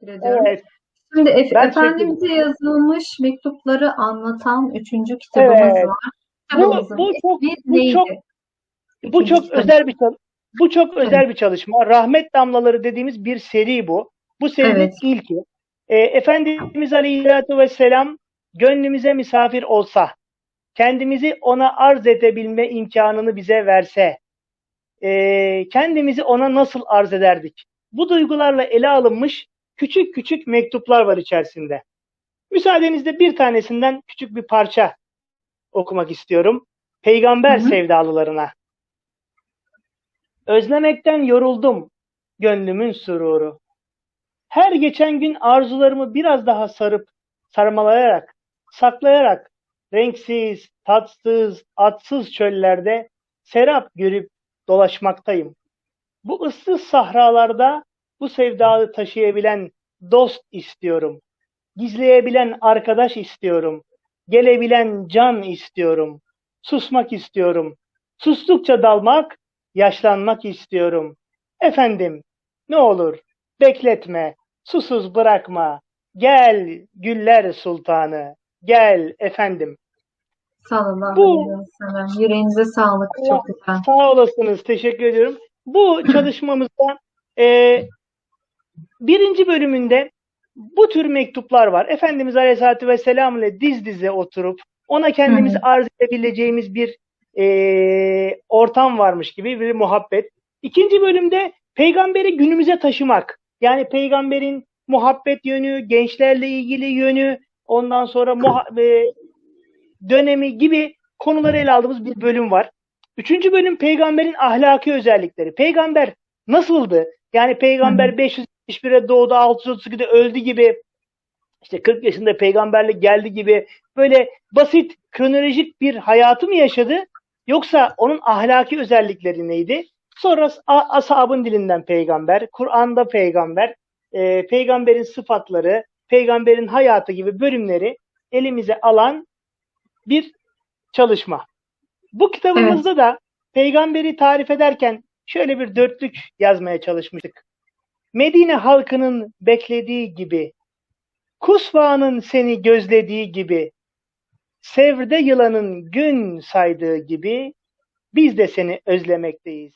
teşekkür ediyorum. Evet, Şimdi Ef- Ben Efendimiz'e yazılmış mektupları anlatan üçüncü kitabımız Evet. var. bu, Kitabımızın bu çok bu çok bu çok kitabı. özel bir bu çok özel bir çalışma. Rahmet Damlaları dediğimiz bir seri bu. Bu serinin Evet. ilki. Ee, Efendimiz Aleyhisselatü Vesselam gönlümüze misafir olsa, kendimizi ona arz edebilme imkanını bize verse, ee, kendimizi ona nasıl arz ederdik? Bu duygularla ele alınmış küçük küçük mektuplar var içerisinde. Müsaadenizle bir tanesinden küçük bir parça okumak istiyorum. Peygamber Hı hı. sevdalılarına. Özlemekten yoruldum gönlümün sururu. Her geçen gün arzularımı biraz daha sarıp, sarmalayarak, saklayarak, renksiz, tatsız, atsız çöllerde serap görüp dolaşmaktayım. Bu ıssız sahralarda bu sevdalı taşıyabilen dost istiyorum. Gizleyebilen arkadaş istiyorum. Gelebilen can istiyorum. Susmak istiyorum. Sustukça dalmak, yaşlanmak istiyorum. Efendim, ne olur bekletme, susuz bırakma. Gel güller sultanı, gel efendim. Sallallahu Bu- aleyhi ve sellem. Yüreğinize sağlık. Çok güzel. Sağ olasınız, teşekkür ediyorum. Bu çalışmamızda e, Birinci bölümünde bu tür mektuplar var. Efendimiz Aleyhisselatü Vesselam ile diz dize oturup ona kendimizi arz edebileceğimiz bir e, ortam varmış gibi bir muhabbet. İkinci bölümde peygamberi günümüze taşımak. Yani peygamberin muhabbet yönü, gençlerle ilgili yönü, ondan sonra muha- e, dönemi gibi konuları ele aldığımız bir bölüm var. Üçüncü bölüm peygamberin ahlaki özellikleri. Peygamber nasıldı? Yani peygamber 500 hiçbiri doğdu 632'de öldü gibi işte 40 yaşında peygamberlik geldi gibi böyle basit kronolojik bir hayatı mı yaşadı yoksa onun ahlaki özellikleri neydi? Sonra ashabın dilinden peygamber, Kur'an'da peygamber, e, peygamberin sıfatları, peygamberin hayatı gibi bölümleri elimize alan bir çalışma. Bu kitabımızda evet. da peygamberi tarif ederken şöyle bir dörtlük yazmaya çalışmıştık. Medine halkının beklediği gibi, Kusva'nın seni gözlediği gibi, Sevr'de yılanın gün saydığı gibi biz de seni özlemekteyiz.